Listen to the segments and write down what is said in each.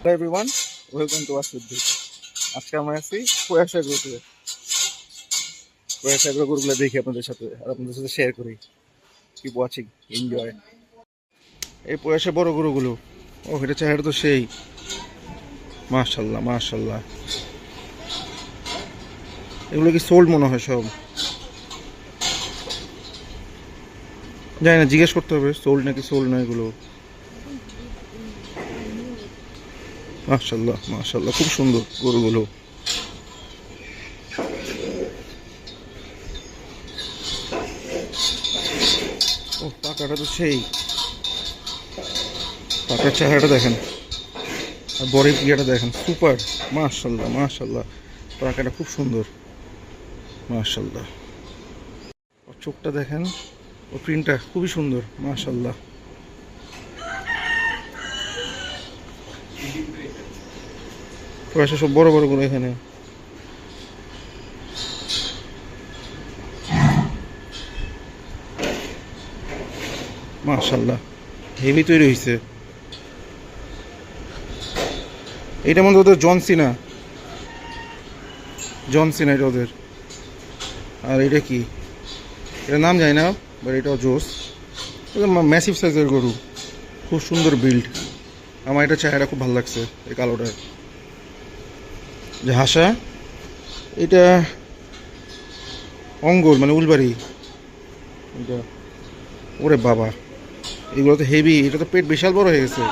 Hello everyone welcome two সিদ্ধি আজকে আমরা আছি প্রয়াস এগ্রোতে প্রয়াস এগ্রো গরুগুলো দেখি আপনাদের সাথে, আর আপনাদের সাথে শেয়ার করি। কিপ ওয়াচিং এনজয় এই প্রয়াসে বড় গরুগুলো ও এটা চেহারা তো সেই। মাশাল্লাহ মাশাল্লাহ। এগুলো কি সোল্ড মনে হয় সব? জানি না, জিজ্ঞেস করতে হবে সোল্ড নাকি সোল্ড নয় এগুলো? মাশাল্লাহ মাশাল্লাহ খুব সুন্দর গরুগুলো। ও, পাকাটা তো সেই। পাকার চেহারাটা দেখেন। আর বরের ইয়েটা দেখেন, সুপার। মাশাল্লাহ মাশাল্লাহ পাকাটা খুব সুন্দর। মাশাল্লাহ ওর চোখটা দেখেন ও প্রিন্টটা খুবই সুন্দর মাশাল্লাহ পয়সা সব বড় বড় করে এখানে। মাশাল্লাহ হেভি তৈরি হয়েছে এটা মধ্যে ওদের জন সিনা জন সিনা এটা ওদের। আর এটা কি? এটা নাম জানি না বাট এটাও জোস। ম্যাসিভ সাইজের গরু। খুব সুন্দর বিল্ড আমার এটা চেহারা খুব ভালো লাগছে, এই কালোটার যে হাসা এটা অঙ্গর মানে উলবাড়ি। এটা ওরে বাবা এগুলো তো হেভি এটা তো পেট বিশাল বড় হয়ে গেছে।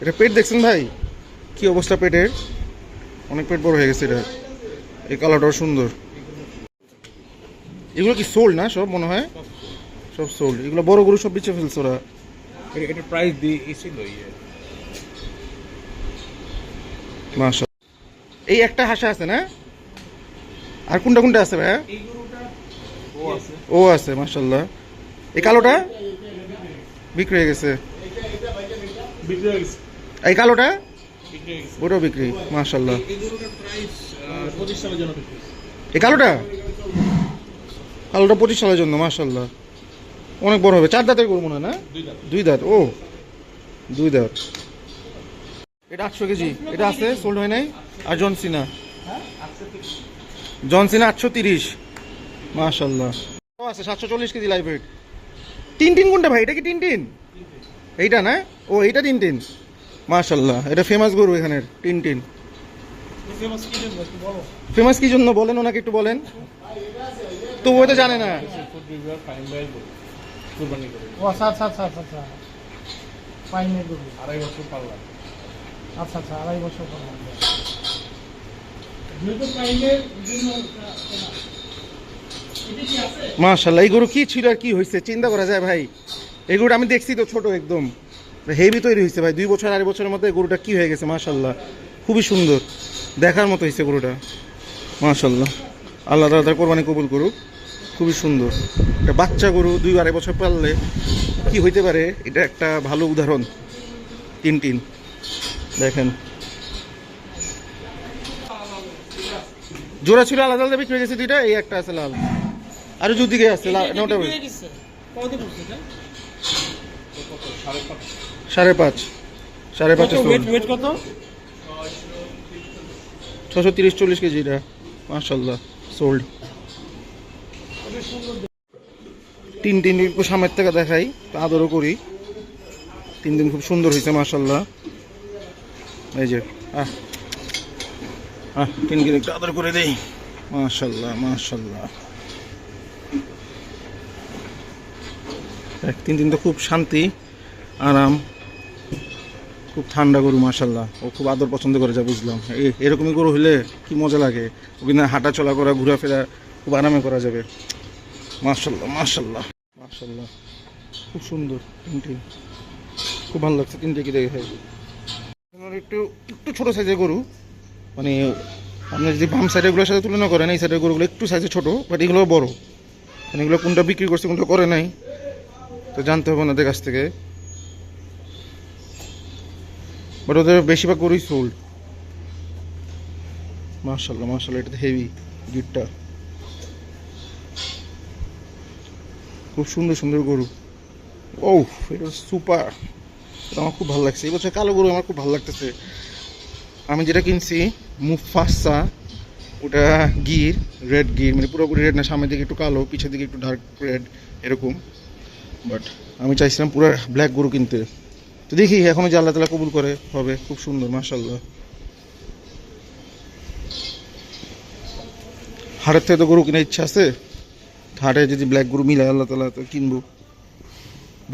এটা পেট দেখছেন ভাই? কি অবস্থা পেটের? অনেক পেট বড় হয়ে গেছে এটা। এই কালারটাও সুন্দর। এগুলো কি সোল না সব মনে হয়? সব সোল। এগুলো বড় গরু সব বিচে ফেলছে ওরা। এটা- প্রাইস দিয়ে এসেছিল ইয়ে। মাশা এই একটা হাসা আছে না? আর কোনটা কোনটা আছে ভাইয়া? ও আছে মাশাল্লাহ এই কালোটা? বিক্রি হয়ে গেছে। এই কালোটা? ওটাও বিক্রি মাশাল্লাহ এই কালোটা? কালোটা পঁচিশ সালের জন্য মাশাল্লাহ অনেক বড় হবে। চার দাঁতের গরু মনে হয় না? দুই দাঁত ও। দুই দাঁত। এটা আটশো কেজি। এটা আছে সোল্ড হয় নাই। আর জনসিনা জনসিনা আটশো তিরিশ। মাশাল্লাহ আছে, সাতশো চল্লিশ কেজি লাইভ ওয়েট তিন তিন কোনটা ভাই? এটা কি তিন তিন এইটা না? ও, এইটা তিন তিন মাশাল্লাহ এটা ফেমাস গরু এখানের তিন তিন ফেমাস কি জন্য? বলেন ওনাকে একটু বলেন। তো ও তো জানে না। ও আচ্ছা আচ্ছা আচ্ছা আচ্ছা আড়াই বছর পারলাম আচ্ছা আচ্ছা আড়াই বছর পর মাশাল্লাহ এই গরু কি ছিল আর কি হয়েছে চিন্তা করা যায় ভাই। এই গরুটা আমি দেখছি তো ছোট একদম। হেভি তৈরি হয়েছে ভাই দুই বছর আড়াই বছরের মধ্যে গরুটা কি হয়ে গেছে মাশাল্লাহ খুবই সুন্দর। দেখার মতো হয়েছে গরুটা। মাশাল্লাহ আল্লাহ তালা তার কোরবানি কবুল করুক। খুবই সুন্দর। একটা বাচ্চা গরু দুই আড়াই বছর পারলে কি হইতে পারে? এটা একটা ভালো উদাহরণ। তিন তিন দেখেন। জোড়া ছিল আলাদা আলাদা বিক্রি গেছে দুইটা এই একটা আছে লাল। আরও দুদিকে আছে লাল না ওটা কতদিন পড়ছে এটা? সাড়ে পাঁচ। সাড়ে পাঁচ কত ছশো তিরিশ চল্লিশ কেজি এটা। মার্শাল্লাহ সোল্ড তিন একটু সামনের থেকে দেখাই আদরও করি। তিন দিন খুব সুন্দর হয়েছে মার্শাল্লাহ এই যে, আহ আহ দিন একটু আদর করে দেই। মার্শাল্লাহ মার্শাল্লাহ এক, তিন দিন তো খুব শান্তি, আরাম, খুব ঠান্ডা গরু, মাশাল্লাহ। ও খুব আদর পছন্দ করে যা বুঝলাম। এরকমই গরু হলে কি মজা লাগে? ওখানে হাঁটা চলা করা, ঘোরাফেরা খুব আরামে করা যাবে। মাশাল্লাহ মাশাল্লাহ মাশাল্লাহ। খুব সুন্দর তিনটি। খুব ভালো লাগছে তিনটে কি দেখে। একটু একটু ছোটো সাইজের গরু মানে আপনি যদি বাম সাইডেরগুলোর সাথে তুলনা করেন, এই সাইডের গরুগুলো একটু সাইজে ছোটো বাট এগুলো বড়। মানে এগুলো কোনটা বিক্রি করছে, কোনটা করে নাই, তো জানতে হবে ওনাদের কাছ থেকে। বাট ওদের বেশিরভাগ গরুই সোল্ড মার্শাল্লাহ মার্শাল্লাহ এটা হেভি গিটটা খুব সুন্দর সুন্দর গরু। ও এটা সুপার আমার খুব ভালো লাগছে। এই বছর কালো গরু আমার খুব ভালো লাগতেছে। আমি যেটা কিনছি, মুফাসা, ওটা গির, রেড গির মানে পুরোপুরি রেড না, সামনের দিকে একটু কালো, পিছের দিকে একটু ডার্ক রেড এরকম। বাট আমি চাইছিলাম পুরো ব্ল্যাক গরু কিনতে। তো দেখি, এখনও যে আল্লাহ তালা কবুল করে, হবে। খুব সুন্দর মাশাল্লাহ হাটের থেকে তো গরু কেনার ইচ্ছা আছে। হাটে যদি ব্ল্যাক গরু মিলে আল্লাহ তালা তো কিনবো।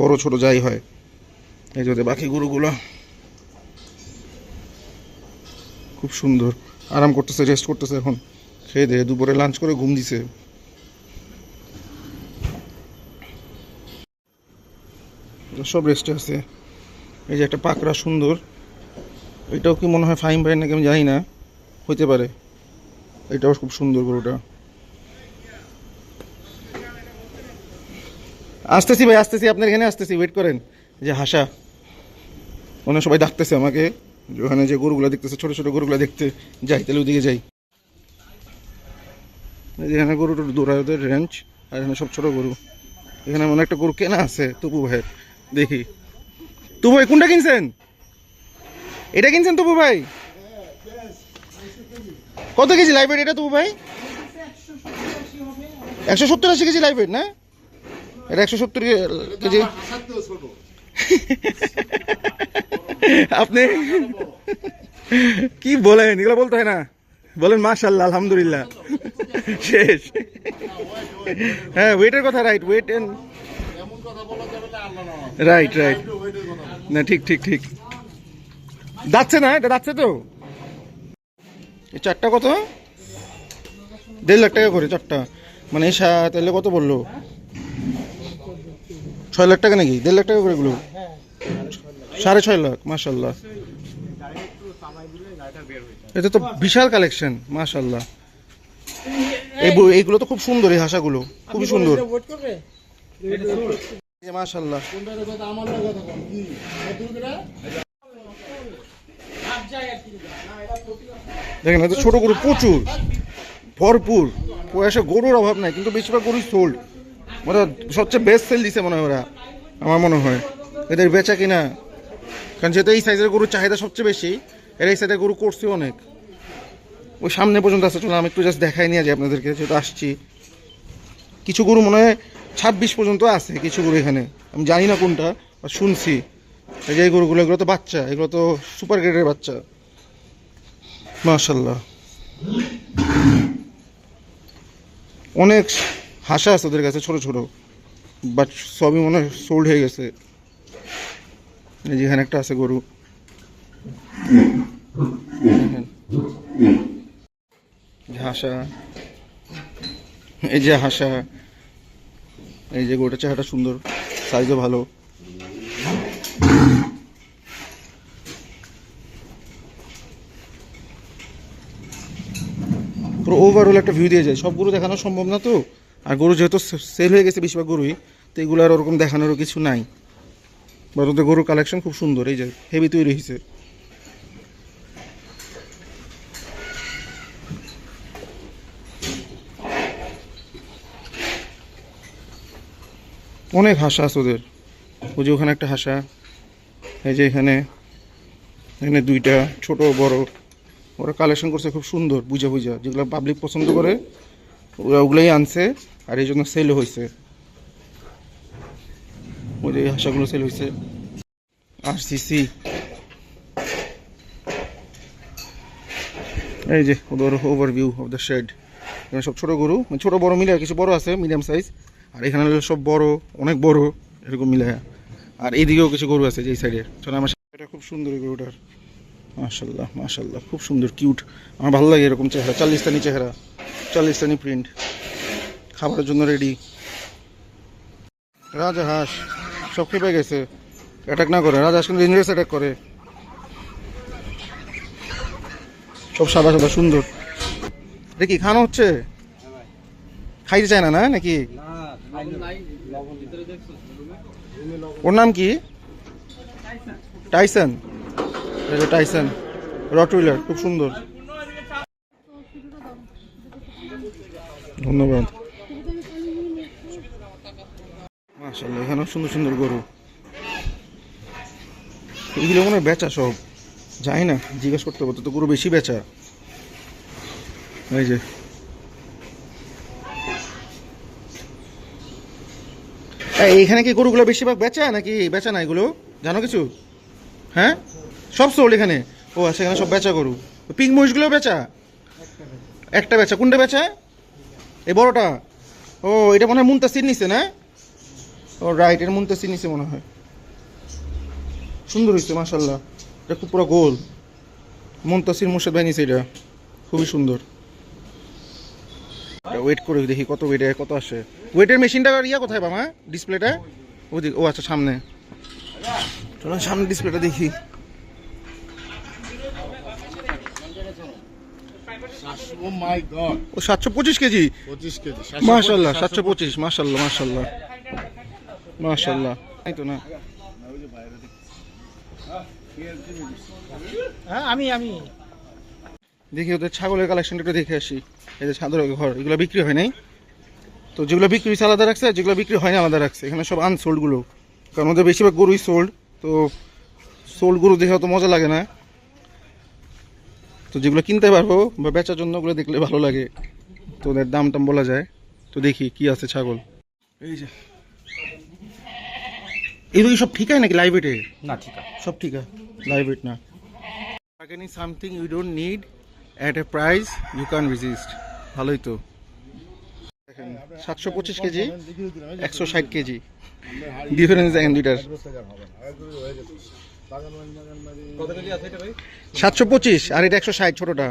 বড় ছোট যাই হয়। এই যে বাকি গরুগুলো। খুব সুন্দর। আরাম করতেছে রেস্ট করতেছে এখন। খেয়ে দিয়ে দুপুরে লাঞ্চ করে ঘুম দিছে। সব রেস্টে আছে। এই যে একটা পাকড়া সুন্দর। এটাও কি মনে হয় ফাইন বাইন নাকি আমি জানি না। হইতে পারে। এটাও খুব সুন্দর গরুটা। আসতেছি ভাই, আসতেছি। আপনার এখানে আসতেছি। ওয়েট করেন। যে হাসা। ওখানে সবাই ডাকতেছে আমাকে ওখানে যে গরুগুলো দেখতেছে, ছোট ছোট গরুগুলো দেখতে। যাই, তাহলে ওদিকে যাই। এখানে গরু টরু দৌড়ায় ওদের রেঞ্জ আর এখানে সব ছোট গরু। এখানে মনে একটা গরু কেনা আছে তপু ভাইয়ের। দেখি। তপু ভাই, কোনটা কিনছেন? এটা কিনছেন তপু ভাই? কত কেজি লাইভ এটা তপু ভাই? একশো সত্তর আশি কেজি লাইভ না? এটা একশো সত্তর কেজি। আপনি কি বলেন? এগুলো বলতে হয় না। বলেন মাশাল্লাহ আলহামদুলিল্লাহ। শেষ। হ্যাঁ ওয়েটের কথা right weight and right right না, ঠিক ঠিক ঠিক। যাচ্ছে না, এটা যাচ্ছে তো? এই চারটা কত? দেড় লাখ টাকা করে চারটা। মানে তাহলে কত বলল? ছয় লাখ টাকা নাকি? দেড় লাখ টাকা করে এগুলো। সাড়ে ছয় লাখ মাশাল্লাহ এটা তো বিশাল কালেকশন বই- এইগুলো তো খুব সুন্দর এই হাসাগুলো। খুবই সুন্দর। দেখেন এত ছোট গরু প্রচুর। ভরপুর। পয়সা গরুর অভাব নাই কিন্তু বেশিরভাগ গরুই সোল্ড ওরা সবচেয়ে বেস্ট সেল দিছে মনে হয় ওরা আমার মনে হয়। এদের বেচা কিনা? কারণ যেহেতু এই সাইজের গরুর চাহিদা সবচেয়ে বেশি, এর এই সাইজের গরু করছে অনেক। ওই সামনে পর্যন্ত আছে চলো আমি একটু জাস্ট দেখাই নিয়ে যাই আপনাদেরকে, যেহেতু আসছি। কিছু গরু মনে হয় ছাব্বিশ পর্যন্ত আছে, কিছু গরু এখানে। আমি জানি না কোনটা বা শুনছি। এই যে এই গরুগুলো, এগুলো তো বাচ্চা, এগুলো তো সুপার গ্রেডের বাচ্চা। মাশাল্লাহ অনেক হাসা আছে ওদের কাছে, ছোট ছোট। বাট সবই মনে হয় সোল্ড হয়ে গেছে। এই যে এখানে একটা আছে গরু। হাসা এই যে হাসা। এই যে গরুটা চেহারাটা সুন্দর সাইজও ভালো। পুরো ওভারঅল একটা ভিউ দিয়ে যায়। সব গরু দেখানো সম্ভব না তো? আর গরু যেহেতু সেল হয়ে গেছে বেশিরভাগ গরুই, তো এগুলো আর ওরকম দেখানোরও কিছু নাই। বাট ওদের গরুর কালেকশন খুব সুন্দর, এই যে হেভি তৈরি হয়েছে অনেক হাসা আছে ওদের। ওই যে ওখানে একটা হাসা, এই যে এখানে এখানে দুইটা ছোট, বড়। ওরা কালেকশন করছে খুব সুন্দর, বুঝা বুঝা। যেগুলো পাবলিক পছন্দ করে, ওরা ওগুলোই আনছে, আর এই জন্য সেল হয়েছে ওই যে হাঁসাগুলো সেল হয়েছে আর সিসি এই যে, ওদের ওভারভিউ অফ দ্য শেড এখানে সব ছোটো গরু মানে ছোট, বড় মিলে, কিছু বড় আছে মিডিয়াম সাইজ আর এখানে সব বড়, অনেক বড়, এরকম মিলে। আর এইদিকেও কিছু গরু আছে যে এই সাইডে চলো আমার এটা খুব সুন্দর গরুটার। মাশাল্লাহ মাশাল্লাহ, খুব সুন্দর কিউট আমার ভালো লাগে এরকম চেহারা, চাল্লিশতানি চেহারা, চাল্লিশতানি প্রিন্ট খাবারের জন্য রেডি রাজা হাঁস সব খেপে গেছে। অ্যাটাক না করে, রাজা কিন্তু ইংরেজ অ্যাটাক করে। সব সাদা সাদা, সুন্দর। কি খানো হচ্ছে? খাইতে চায় না না? নাকি? ওর নাম কি? টাইসন টাইসন রটউইলার খুব সুন্দর। ধন্যবাদ। মাশাল্লাহ এখানেও সুন্দর সুন্দর গরু। এগুলো মনে বেচা সব। যাই না জিজ্ঞেস করতে পারতো তো গরু বেশি বেচা। এই যে। এই, এইখানে কি গরুগুলো বেশিরভাগ বেচা নাকি বেচা না এগুলো? জানো কিছু? হ্যাঁ? সব সোল এখানে। ও আচ্ছা এখানে সব বেচা গরু। পিঙ্ক মহিষগুলো বেচা? একটা বেচা। কোনটা বেচা? এই বড়টা? ও এটা মনে হয় মুনতা মুনতাসির নিছে না? রাইট এটা মুনতাসির নিছে মনে হয়। সুন্দর হয়েছে মাসাল্লাহ এটা খুব পুরো গোল। মুনতাসির মুর্শিদ ভাই নিছে এটা। খুবই সুন্দর। ওয়েট করে দেখি কত ওয়েটে কত আসে। ওয়েটের মেশিনটা ইয়া কোথায় বাবা? ডিসপ্লেটা ওদিকে ও আচ্ছা সামনে। চলো সামনে ডিসপ্লেটা দেখি। ও মাই গড ও সাতশো পঁচিশ কেজি? মাশাল্লাহ সাতশো পঁচিশ মাশাল্লাহ মাশাল্লাহ মাশাল্লাহ এই তো না। হ্যাঁ আমি আমি। দেখি ওদের ছাগলের কালেকশনটা একটু দেখে আসি। এই যে ছাদের ঘর এগুলো বিক্রি হয় নাই? তো যেগুলো বিক্রি হয়েছে আলাদা রাখছে আর যেগুলো বিক্রি হয় না আলাদা রাখছে। এখানে সব আনসোল্ডগুলো কারণ ওদের বেশিরভাগ গরুই সোল্ড তো সোল্ড গরু দেখে অত মজা লাগে না। তো যেগুলো কিনতে পারব বা বেচার জন্য ওগুলো দেখলে ভালো লাগে। তো ওদের দাম টাম বলা যায়। তো দেখি কি আছে ছাগল। এই যে এগুলো কি সব ঠিক আছে নাকি লাইভ এটে না ঠিক আছে সব ঠিক আছে লাইভ ইট না। Bargaining something you don't need at a price you can resist ভালোই তো। দেখেন সাতশো পঁচিশ কেজি একশো ষাট কেজি। ডিফারেন্স দেখেন দুইটার। এটা সাতশো পঁচিশ আর এটা একশো ষাট ছোটোটা।